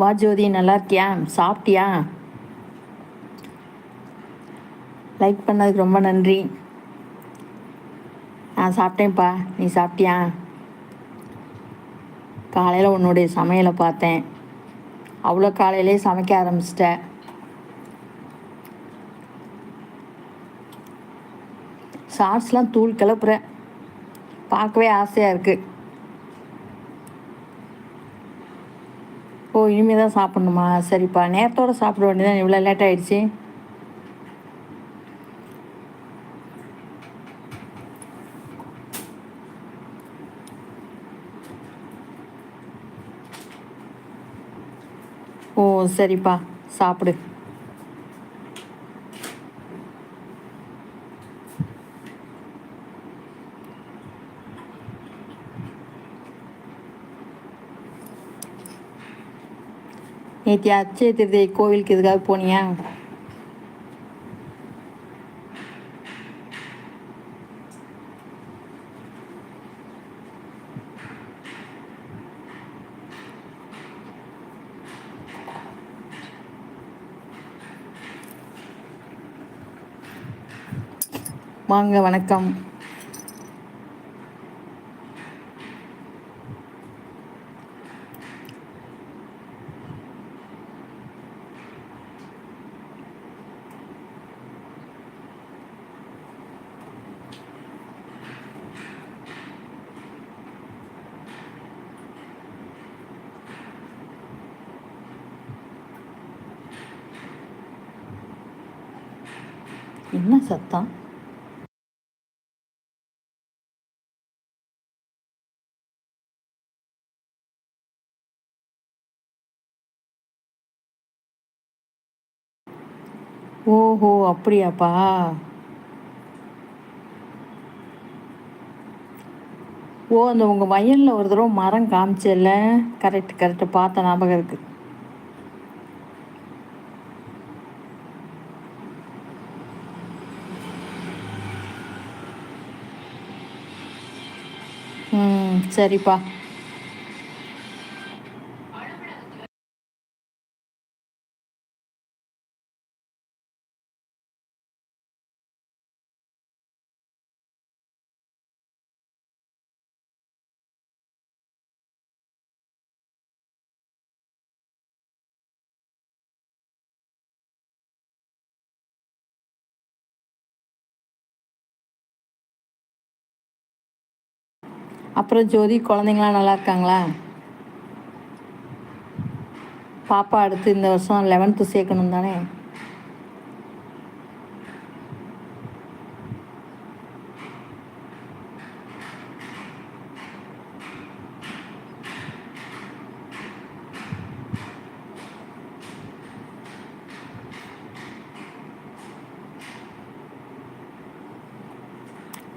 வா ஜோதி நல்லா இருக்கியா? சாப்பிட்டியா? லைக் பண்ணதுக்கு ரொம்ப நன்றி. நான் சாப்பிட்டேன்ப்பா. நீ சாப்பிட்டியா? காலையில் உன்னுடைய சமையலை பார்த்தேன். அவ்வளோ காலையிலே சமைக்க ஆரம்பிச்சிட்ட. ஷார்ட்ஸ்லாம் தூள் கிளப்புற. பார்க்கவே ஆசையாக இருக்குது இனிமேல் தான் சாப்பிட்ணுமா? சரிப்பா. நேரத்தோடு சாப்பிட வேண்டியதான் இவ்வளோ லேட் ஆகிடுச்சி ஓ சரிப்பா. சாப்பிடு. நேற்று அச்சய திருதை கோவிலுக்கு எதுக்காக போனியா? வாங்க வணக்கம் என்ன சத்தம் ஓஹோ அப்படியாப்பா? ஓ அந்த உங்கள் வயலில் ஒரு தடவை மரம் காமிச்சல கரெக்ட் கரெக்டு பார்த்த ஞாபகம் இருக்குது ம் சரிப்பா. அப்புறம் ஜோதி குழந்தைங்களாம் நல்லா இருக்காங்களா? பாப்பா அடுத்து இந்த வருஷம் லெவன்த்து சேர்க்கணும் தானே?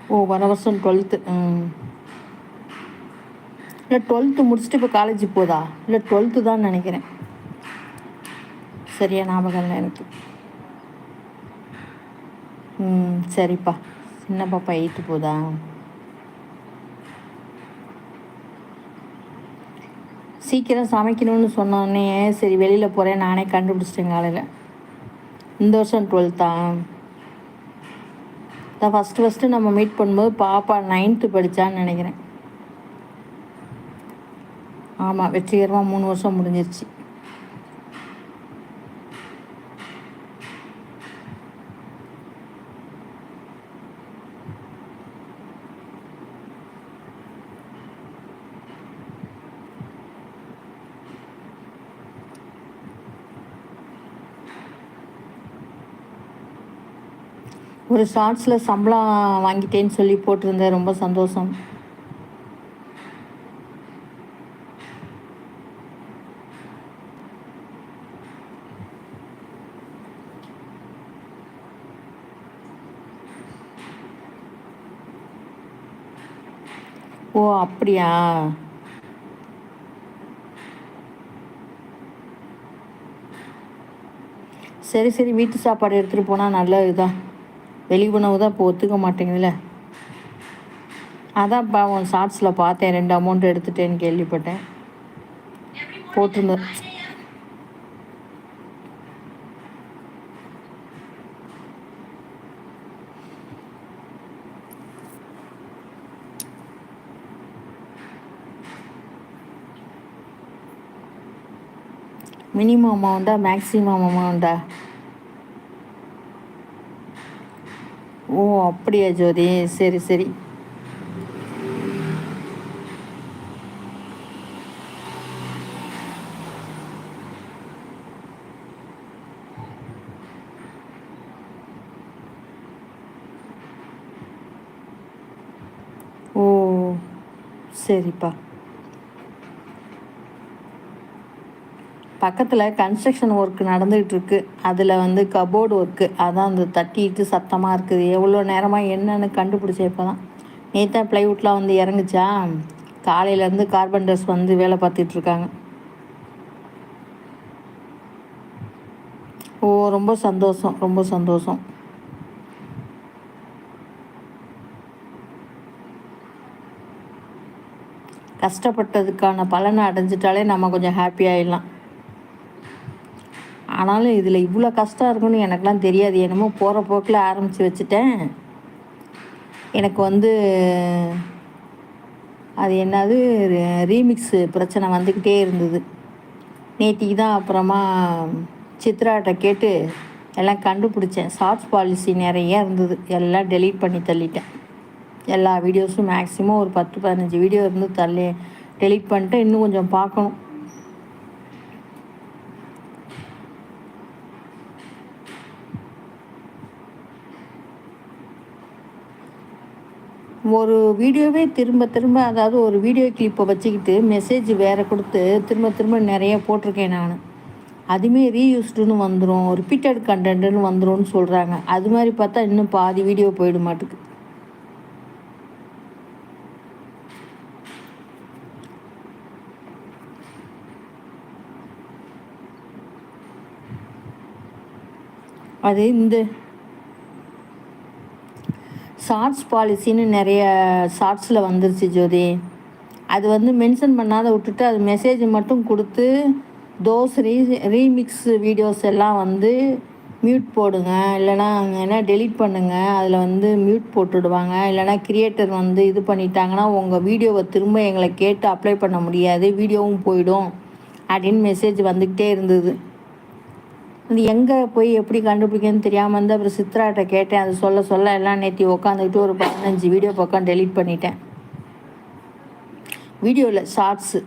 ஓ வர வருஷம் டுவெல்த்து ம். இல்லை டுவெல்த்து முடிச்சுட்டு இப்போ காலேஜ் போதா? இல்லை டுவெல்த்து தான் நினைக்கிறேன். சரியா ஞாபகம் இல்லை எனக்கு. ம் சரிப்பா. சின்ன பாப்பா எயித்து போதா? சீக்கிரம் சமைக்கணும்னு சொன்னோடனே சரி வெளியில் போகிறேன் நானே கண்டுபிடிச்சிட்டேன் காலையில். இந்த வருஷம் டுவெல்த்தா தான் ஃபஸ்ட்டு ஃபஸ்ட்டு நம்ம மீட் பண்ணும்போது பாப்பா நைன்த்து படித்தான்னு நினைக்கிறேன். ஆமாம் வெற்றிகரமாக மூணு வருஷம் முடிஞ்சிருச்சு. ஒரு ஷார்ட்ஸில் சம்பளம் வாங்கிட்டேன்னு சொல்லி போட்டிருந்தேன். ரொம்ப சந்தோஷம் ஓ அப்படியா? சரி சரி வீட்டு சாப்பாடு எடுத்துகிட்டு போனால் நல்லது தான் வெளி உணவு தான் இப்போ ஒத்துக்க மாட்டேங்குதுல்ல அதான்ப்பா உன் ஷார்ட்ஸில் பார்த்தேன் ரெண்டு அமௌண்ட் எடுத்துட்டேன்னு கேள்விப்பட்டேன். போட்டிருந்தேன் மினிமம் அமௌண்ட்டா மேக்ஸிமம் அமௌண்ட்டா ஓ அப்படியா ஜோதி? சரி சரி ஓ சரிப்பா பக்கத்தில் கன்ஸ்ட்ரக்ஷன் ஒர்க் நடந்துகிட்ருக்கு அதில் வந்து கபோர்டு ஒர்க்கு அதான் அந்த தட்டிட்டு சத்தமாக இருக்குது. எவ்வளோ நேரமாக என்னன்னு கண்டுபிடிச்ச இப்போ தான் நேற்று ப்ளைவுட்லாம் வந்து இறங்குச்சா? காலையிலேருந்து கார்பெண்டர்ஸ் வந்து வேலை பார்த்துட்ருக்காங்க. ஓ ரொம்ப சந்தோஷம் ரொம்ப சந்தோஷம். கஷ்டப்பட்டதுக்கான பலனை அடைஞ்சிட்டாலே நம்ம கொஞ்சம் ஹாப்பி ஆகிடலாம் ஆனாலும் இதில் இவ்வளோ கஷ்டம் இருக்குன்னு எனக்கெலாம் தெரியாது. என்னமோ போகிற போக்கில் ஆரம்பித்து வச்சுட்டேன். எனக்கு வந்து அது என்னது ரீமிக்ஸு பிரச்சனை வந்துக்கிட்டே இருந்தது. நேற்றுக்கு தான் அப்புறமா சித்ராட்ட கேட்டு எல்லாம் கண்டுபிடிச்சேன். ஷார்ட்ஸ் பாலிசி நிறைய இருந்தது. எல்லாம் டெலீட் பண்ணி தள்ளிட்டேன். எல்லா வீடியோஸும் மேக்ஸிமம் ஒரு பத்து பதினஞ்சு வீடியோ இருந்து தள்ளி டெலீட் பண்ணிட்டு இன்னும் கொஞ்சம் பார்க்கணும். ஒரு வீடியோவே திரும்ப திரும்ப அதாவது ஒரு வீடியோ கிளிப்பை வச்சுக்கிட்டு மெசேஜ் வேறு கொடுத்து திரும்ப திரும்ப நிறைய போட்டிருக்கேன் நான். அதுவுமே ரீயூஸ்டுன்னு வந்துடும் ரிப்பீட்டட் கண்டென்ட்டுன்னு வந்துடும்னு சொல்கிறாங்க அது மாதிரி பார்த்தா இன்னும் பாதி வீடியோ போயிட மாட்டுக்கு. அது இந்த ஷார்ட்ஸ் பாலிசின்னு நிறைய ஷார்ட்ஸில் வந்துருச்சு ஜோதி. அது வந்து மென்ஷன் பண்ணாத விட்டுட்டு அது மெசேஜ் மட்டும் கொடுத்து தோஸ் ரீ ரீமிக்ஸ் வீடியோஸ் எல்லாம் வந்து மியூட் போடுங்க. இல்லைனா என்ன டெலிட் பண்ணுங்கள் அதில் வந்து மியூட் போட்டுடுவாங்க. இல்லைனா கிரியேட்டர் வந்து இது பண்ணிட்டாங்கன்னா உங்கள் வீடியோவை திரும்ப எங்களை கேட்டு அப்ளை பண்ண முடியாது. வீடியோவும் போயிடும். அப்படின்னு மெசேஜ் வந்துக்கிட்டே இருந்தது. அது எங்கே போய் எப்படி கண்டுபிடிக்கணும்னு தெரியாமல் வந்து அப்புறம் சித்ராட்ட கேட்டேன். அது சொல்ல சொல்ல எல்லாம் நேற்றி உட்காந்துக்கிட்டு ஒரு பதினஞ்சு வீடியோ பக்கம் டெலிட் பண்ணிட்டேன். வீடியோவில் ஷார்ட்ஸு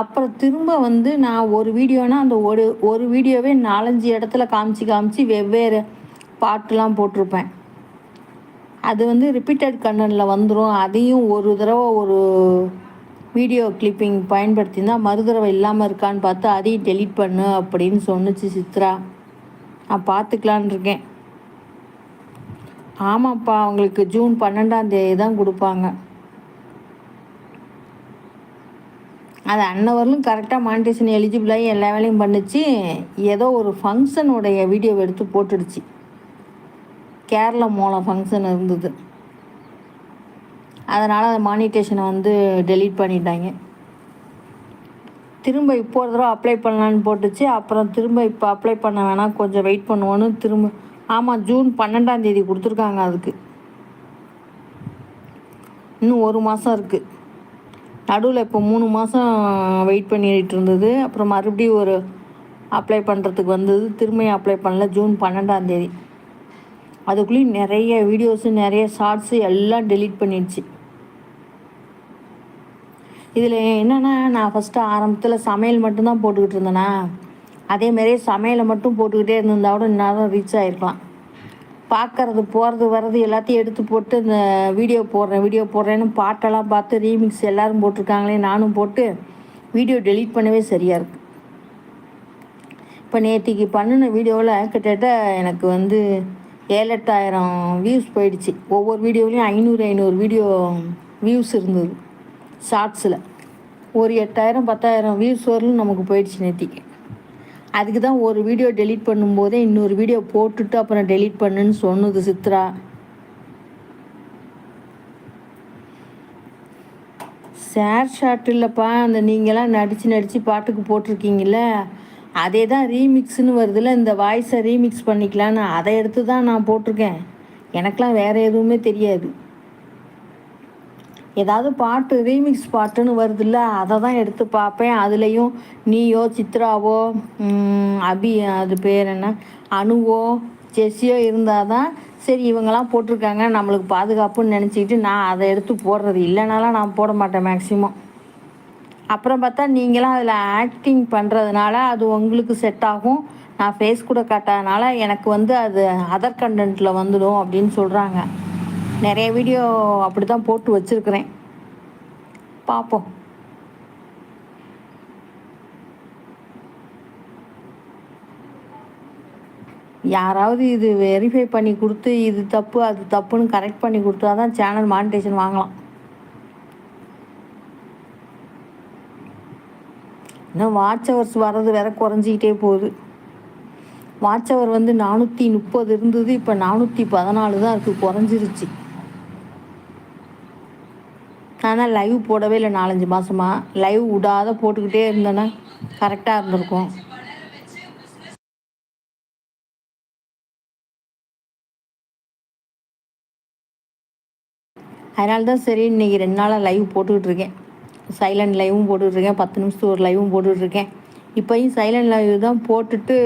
அப்புறம் திரும்ப வந்து நான் ஒரு வீடியோனா அந்த ஒரு ஒரு வீடியோவே நாலஞ்சு இடத்துல காமிச்சு காமிச்சு வெவ்வேறு பாட்டுலாம் போட்டிருப்பேன். அது வந்து ரிப்பீட்டட் கண்டனில் வந்துடும் அதையும் ஒரு தடவை ஒரு வீடியோ கிளிப்பிங் பயன்படுத்தியிருந்தால் மறுதடவை இல்லாமல் இருக்கான்னு பார்த்து அதையும் டெலிட் பண்ணு அப்படின்னு சொன்னிச்சு சித்ரா. நான் பார்த்துக்கலான் இருக்கேன். ஆமாப்பா அவங்களுக்கு ஜூன் பன்னெண்டாம் தேதி தான் கொடுப்பாங்க. அது அன்னவரலும் கரெக்டாக மானிட்டேஷன் எலிஜிபிளாகி எல்லா வேலையும் பண்ணிச்சு. ஏதோ ஒரு ஃபங்க்ஷனுடைய வீடியோ எடுத்து போட்டுடுச்சு. கேரளா மூலம் ஃபங்க்ஷன் இருந்தது. அதனால் அந்த மானிட்டேஷனை வந்து டெலீட் பண்ணிட்டாங்க. திரும்ப இப்போ ஒரு தடவை அப்ளை பண்ணலான்னு போட்டுச்சு. அப்புறம் திரும்ப இப்போ அப்ளை பண்ண வேணாம். கொஞ்சம் வெயிட் பண்ணுவோன்னு திரும்ப ஆமாம் ஜூன் பன்னெண்டாம் தேதி கொடுத்துருக்காங்க அதுக்கு. இன்னும் ஒரு மாதம் இருக்குது நடுவில் இப்போ மூணு மாதம் வெயிட் பண்ணிட்டு இருந்தது. அப்புறம் மறுபடியும் ஒரு அப்ளை பண்ணுறதுக்கு வந்தது. திரும்பியும் அப்ளை பண்ணல. ஜூன் பன்னெண்டாம் தேதி. அதுக்குள்ளேயும் நிறைய வீடியோஸு நிறைய ஷார்ட்ஸு எல்லாம் டெலீட் பண்ணிடுச்சு. இதில் என்னென்னா நான் ஃபஸ்ட்டு ஆரம்பத்தில் சமையல் மட்டும்தான் போட்டுக்கிட்டு இருந்தேனா அதேமாரி சமையலை மட்டும் போட்டுக்கிட்டே இருந்திருந்தா கூட இந்நேரம் ரீச் ஆகிருக்கலாம் பார்க்கறது போகிறது வர்றது எல்லாத்தையும் எடுத்து போட்டு இந்த வீடியோ போடுறேன் வீடியோ போடுறேன்னு பாட்டெல்லாம் பார்த்து ரீமிக்ஸ் எல்லோரும் போட்டிருக்காங்களே நானும் போட்டு வீடியோ டெலீட் பண்ணவே சரியாக இருக்குது இப்போ நேற்றுக்கு பண்ணின வீடியோவில் கிட்டத்தட்ட எனக்கு வந்து ஏழு எட்டாயிரம் வியூஸ் போயிடுச்சு. ஒவ்வொரு வீடியோலையும் ஐநூறு ஐநூறு வீடியோ வியூஸ் இருந்தது. ஷார்ட்ஸில் ஒரு எட்டாயிரம் பத்தாயிரம் வியூஸ் வரலும் நமக்கு போயிடுச்சு நேத்திக்கு அதுக்கு தான் ஒரு வீடியோ டெலீட் பண்ணும்போதே இன்னொரு வீடியோ போட்டுட்டு அப்புறம் டெலீட் பண்ணுன்னு சொன்னது சித்ரா. ஷேர் ஷாட் இல்லைப்பா அந்த நீங்களாம் நடித்து நடித்து பாட்டுக்கு போட்டிருக்கீங்கள அதே தான் ரீமிக்ஸ்னு வருதுல்ல இந்த வாய்ஸை ரீமிக்ஸ் பண்ணிக்கலான்னு அதை எடுத்து தான் நான் போட்டிருக்கேன். எனக்கெலாம் வேறு எதுவுமே தெரியாது. ஏதாவது பாட்டு ரீமிக்ஸ் பாட்டுன்னு வருதுல்ல அதை தான் எடுத்து பார்ப்பேன். அதுலேயும் நீயோ சித்ராவோ அபி அது பேர் என்ன அணுவோ ஜெஸ்ஸியோ இருந்தால் தான் சரி இவங்கெல்லாம் போட்டிருக்காங்க நம்மளுக்கு பாதுகாப்புன்னு நினச்சிக்கிட்டு நான் அதை எடுத்து போடுறது. இல்லைனாலாம் நான் போட மாட்டேன் மேக்ஸிமம் அப்புறம் பார்த்தா நீங்களாம் அதில் ஆக்டிங் பண்ணுறதுனால அது உங்களுக்கு செட் ஆகும். நான் ஃபேஸ் கூட காட்டாதனால எனக்கு வந்து அது அதர் கண்டென்ட்டில் வந்துடும் அப்படின்னு சொல்கிறாங்க நிறைய வீடியோ அப்படி தான் போட்டு வச்சுருக்கிறேன். பார்ப்போம் யாராவது இது வெரிஃபை பண்ணி கொடுத்து இது தப்பு அது தப்புன்னு கரெக்ட் பண்ணி கொடுத்தா தான் சேனல் மானிட்டேஷன் வாங்கலாம். இன்னும் வாட்ச் ஹவர்ஸ் வர்றது வேற குறைஞ்சிக்கிட்டே போகுது. வாட்ச் ஹவர் வந்து நானூற்றி முப்பது இருந்தது இப்போ நானூற்றி பதினாலு தான் இருக்குது குறைஞ்சிருச்சு. நான் தான் லைவ் போடவே இல்லை நாலஞ்சு மாதமாக லைவ் விடாத போட்டுக்கிட்டே இருந்தேன்னா கரெக்டாக இருந்திருக்கும். அதனால தான் சரி இன்னைக்கு ரெண்டு நாளாக லைவ் போட்டுக்கிட்டு இருக்கேன். சைலண்ட் லைவும் போட்டுக்கிட்டு இருக்கேன் பத்து நிமிஷத்துக்கு ஒரு லைவும் போட்டுக்கிட்டு இருக்கேன். இப்போயும் சைலண்ட் லைவ் தான் போட்டுட்டு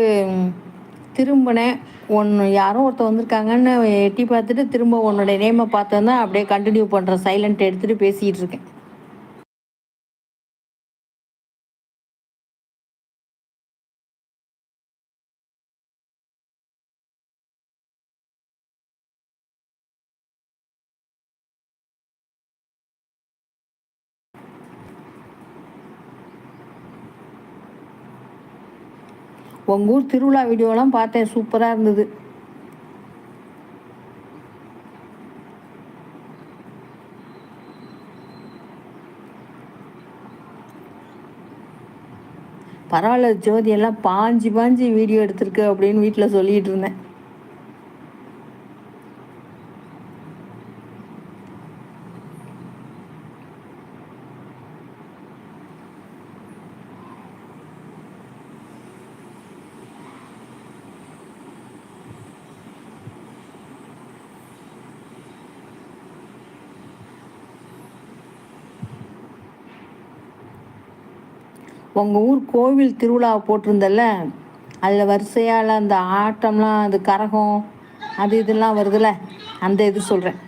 திரும்பினேன். ஒன்று யாரும் ஒருத்தர் வந்திருக்காங்கன்னு எட்டி பார்த்துட்டு திரும்ப உன்னோட நேமை பார்த்தோன்னா அப்படியே கண்டினியூ பண்ணுறேன் சைலண்ட் எடுத்துகிட்டு பேசிகிட்டு இருக்கேன். உங்கள் ஊர் திருவிழா வீடியோலாம் பார்த்தேன். சூப்பராக இருந்தது. பரவாயில்ல ஜோதி எல்லாம் பாஞ்சு பாஞ்சு வீடியோ எடுத்திருக்கு அப்படின்னு வீட்டில் சொல்லிட்டு இருந்தேன். உங்கள் ஊர் கோவில் திருவிழா போட்டிருந்தல்ல? அதில் வரிசையால் அந்த ஆட்டம்லாம் அது கரகம் அது இதெல்லாம் வருதுல்ல? அந்த இது சொல்கிறேன்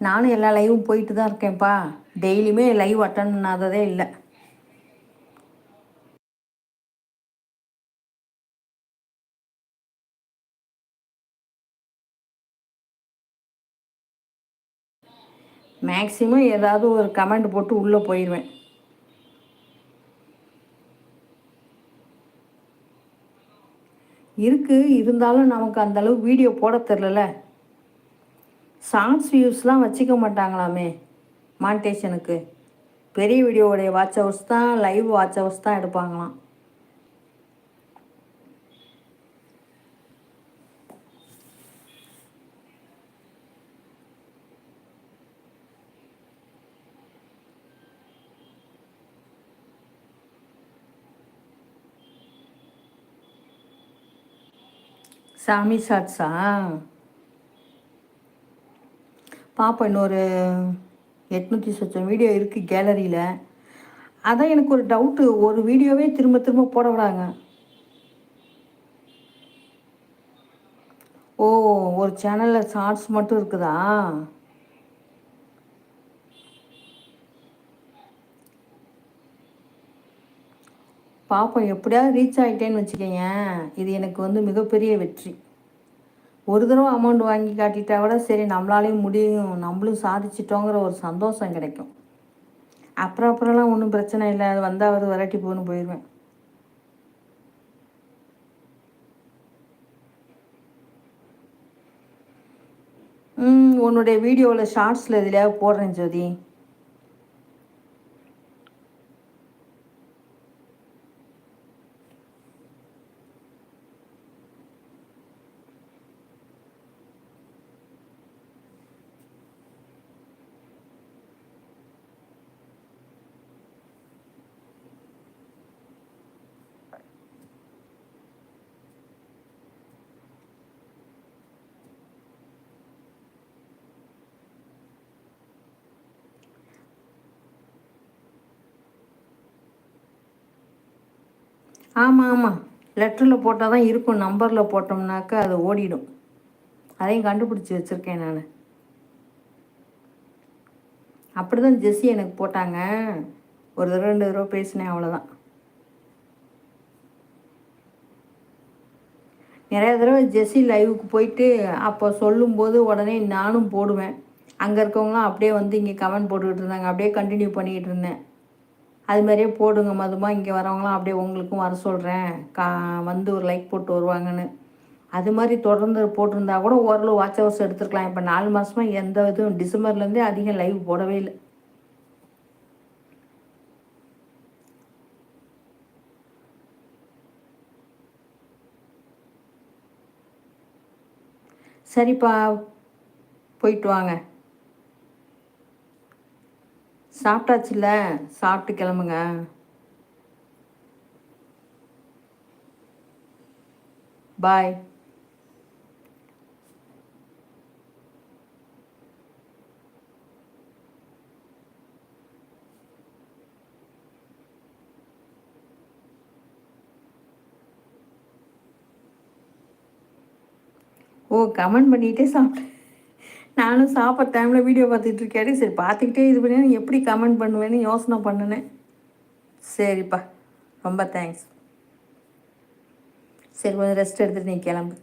நானும் எல்லா லைவும் போயிட்டு தான் இருக்கேன்ப்பா. டெய்லியுமே லைவ் அட்டன் பண்ணாததே இல்லை. மேக்ஸிமம் ஏதாவது ஒரு கமெண்ட் போட்டு உள்ளே போயிடுவேன் இருக்கு இருந்தாலும் நமக்கு அந்த அளவு வீடியோ போட தெரிலல சாங்ஸ் வியூஸ்லாம் வச்சுக்க மாட்டாங்களாமே மானிட்டேஷனுக்கு பெரிய வீடியோவுடைய வாட்ச் ஹவர்ஸ் தான் லைவ் வாட்ச் ஹவர்ஸ் தான் எடுப்பாங்களாம். சாமி சாட்ஸா? பார்ப்போம் இன்னொரு எட்நூற்றி சொச்சம் வீடியோ இருக்குது கேலரியில் அதான் எனக்கு ஒரு டவுட்டு ஒரு வீடியோவே திரும்ப திரும்ப போட விடாங்க ஓ ஒரு சேனலில் ஷார்ட்ஸ் மட்டும் இருக்குதா? பார்ப்போம் எப்படியாவது ரீச் ஆகிட்டேன்னு வச்சுக்கோங்க இது எனக்கு வந்து மிகப்பெரிய வெற்றி. ஒரு தடவை அமௌண்ட் வாங்கி காட்டிட்டா கூட சரி நம்மளாலையும் முடியும். நம்மளும் சாதிச்சிட்டோங்கிற ஒரு சந்தோஷம் கிடைக்கும். அப்புறம் அப்புறம்லாம் ஒன்றும் பிரச்சனை இல்லை. அது வந்தால் அது விரட்டி போகணும் போயிடுவேன் உன்னுடைய வீடியோவில் ஷார்ட்ஸில் எதுலையாவது போடுறேன் ஜோதி. ஆமாம் ஆமாம். லெட்டரில் போட்டால் தான் இருக்கும் நம்பரில் போட்டோம்னாக்கா அது ஓடிடும். அதையும் கண்டுபிடிச்சி வச்சுருக்கேன் நான். அப்படி தான் ஜெஸ்ஸி எனக்கு போட்டாங்க. ஒரு தடவை ரெண்டு தடவை பேசினேன் அவ்வளோதான் நிறைய தடவை ஜெஸ்ஸி லைவுக்கு போயிட்டு அப்போ சொல்லும்போது உடனே நானும் போடுவேன். அங்கே இருக்கவங்களாம் அப்படியே வந்து இங்கே கமெண்ட் போட்டுக்கிட்டு இருந்தாங்க. அப்படியே கண்டினியூ பண்ணிக்கிட்டு இருந்தேன். அது மாதிரியே போடுங்க மதுமா இங்கே வரவங்களாம் அப்படியே உங்களுக்கும் வர சொல்கிறேன் கா வந்து ஒரு லைக் போட்டு வருவாங்கன்னு. அது மாதிரி தொடர்ந்து போட்டிருந்தா கூட ஓரளவு வாட்ச் ஹவர்ஸ் எடுத்துருக்கலாம். இப்போ நாலு மாதமாக எந்த இதுவும் டிசம்பர்லேருந்தே அதிகம் லைவ் போடவே இல்லை. சரிப்பா போயிட்டு வாங்க. சாப்பிட்டாச்சுல்ல சாப்பிட்டு கிளம்புங்க. பாய் ஓ கமெண்ட் பண்ணிகிட்டே சாப்பிட்டேன். நானும் சாப்பிட்ற டைமில் வீடியோ பார்த்துட்டு இருக்காரு சரி பார்த்துக்கிட்டே இது பண்ணி. எப்படி கமெண்ட் பண்ணுவேன்னு யோசனை பண்ணினேன். சரிப்பா. ரொம்ப தேங்க்ஸ் சரி கொஞ்சம் ரெஸ்ட் எடுத்துகிட்டு நீ கிளம்பு.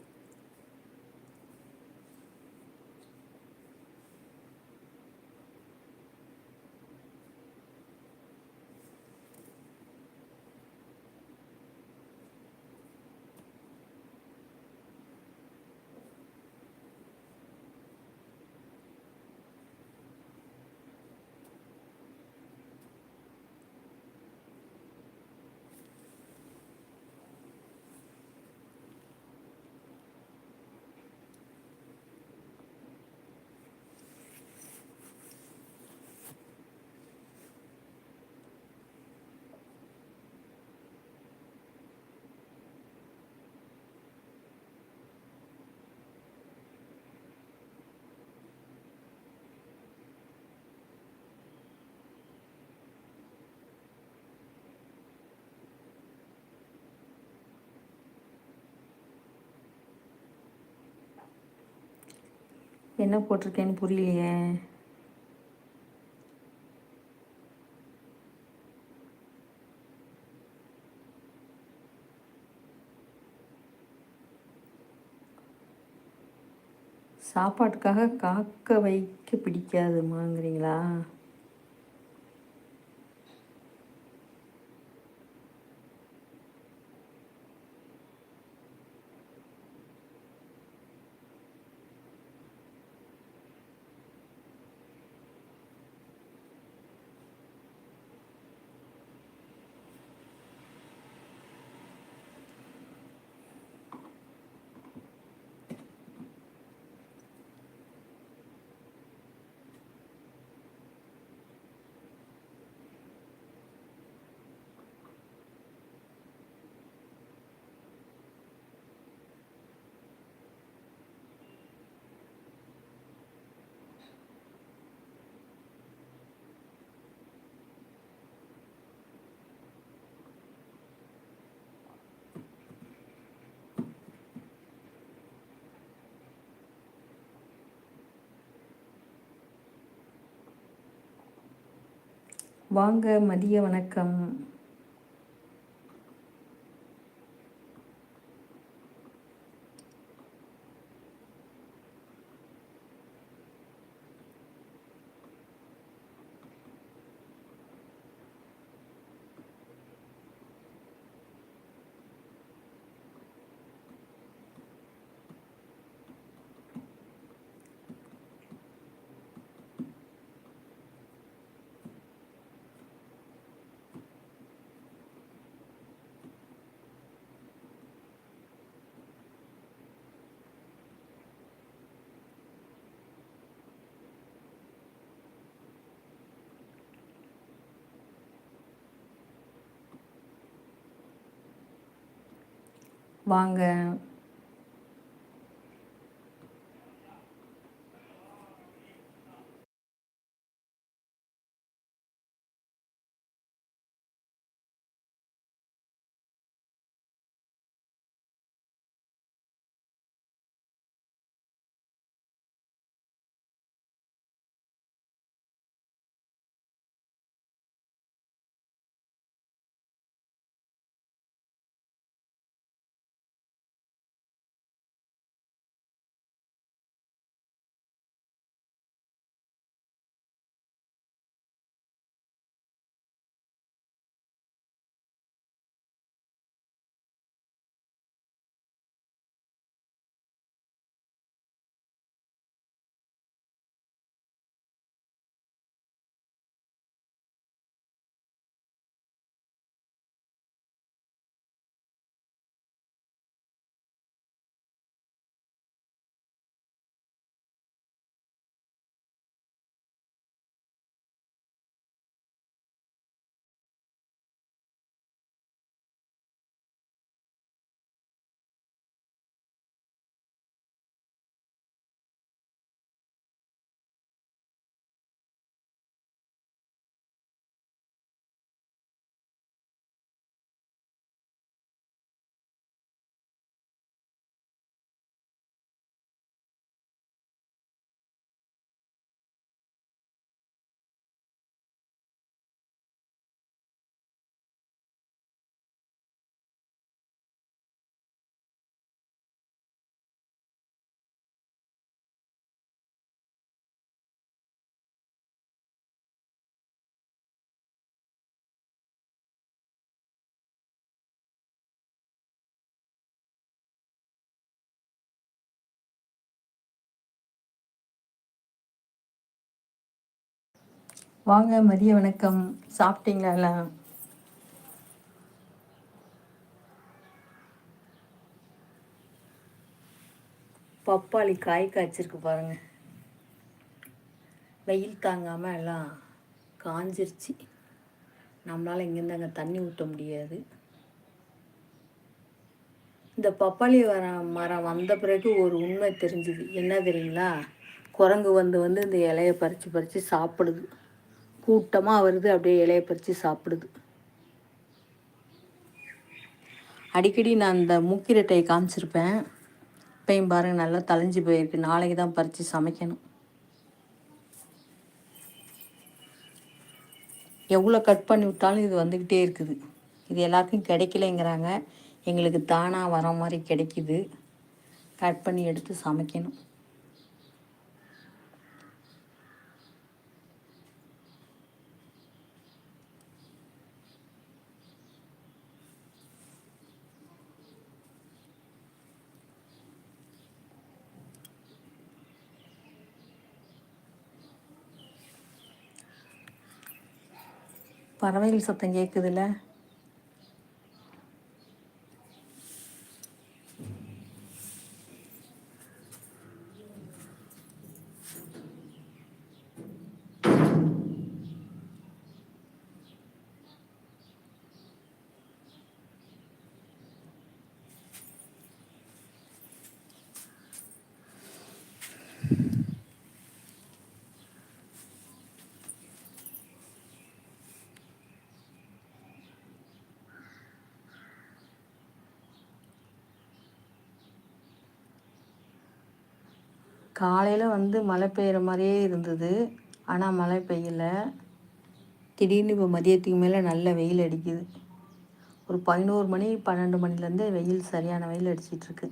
என்ன போட்டிருக்கேன்னு புரியலையே. சாப்பாட்டுக்காக காக்க வைக்க பிடிக்காதுமாங்கிறீங்களா? வாங்க மதிய வணக்கம். வாங்க வாங்க மதிய வணக்கம். சாப்பிட்டீங்களா எல்லாம்? பப்பாளி காய் காய்ச்சிருக்கு பாருங்க. வெயில் தாங்காமல் எல்லாம் காஞ்சிருச்சு. நம்மளால் இங்கேருந்து அங்கே தண்ணி ஊற்ற முடியாது. இந்த பப்பாளி வர மரம் வந்த பிறகு ஒரு உண்மை தெரிஞ்சுது. என்ன தெரியுங்களா? குரங்கு வந்து வந்து இந்த இலையை பறித்து பறித்து சாப்பிடுது. கூட்டமாக வருது அப்படியே இலையை பறித்து சாப்பிடுது. அடிக்கடி நான் இந்த மூக்கிரட்டையை காமிச்சிருப்பேன். இப்பையும் பாருங்கள் நல்லா தலைஞ்சு போயிருக்கு. நாளைக்கு தான் பறித்து சமைக்கணும். எவ்வளோ கட் பண்ணி விட்டாலும் இது வந்துக்கிட்டே இருக்குது. இது எல்லாத்தையும் கிடைக்கலைங்கிறாங்க. எங்களுக்கு தானாக வர மாதிரி கிடைக்குது. கட் பண்ணி எடுத்து சமைக்கணும். பறவைகள் சத்தம் கேட்குதுல்ல காலையில் வந்து மழை பெய்கிற மாதிரியே இருந்தது. ஆனால் மழை பெய்யலை. திடீர்னு இப்போ மதியத்துக்கு மேலே நல்ல வெயில் அடிக்குது. ஒரு பதினோரு மணி பன்னெண்டு மணிலேருந்து வெயில் சரியான வெயில் அடிச்சிட்ருக்கு.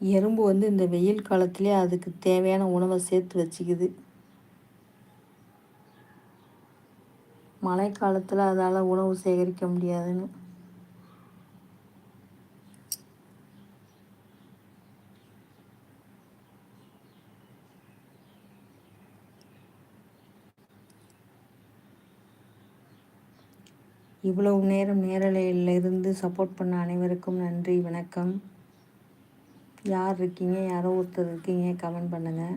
எறும்பு வந்து இந்த வெயில் காலத்திலே அதுக்கு தேவையான உணவை சேர்த்து வச்சுக்குது. மழை காலத்தில் அதால் உணவு சேகரிக்க முடியாதுன்னு. இவ்வளவு நேரம் நேரலையில் இருந்து சப்போர்ட் பண்ண அனைவருக்கும் நன்றி வணக்கம். யார் இருக்கீங்க? யாரோ ஒருத்தர் இருக்கீங்க. கமெண்ட் பண்ணுங்கள்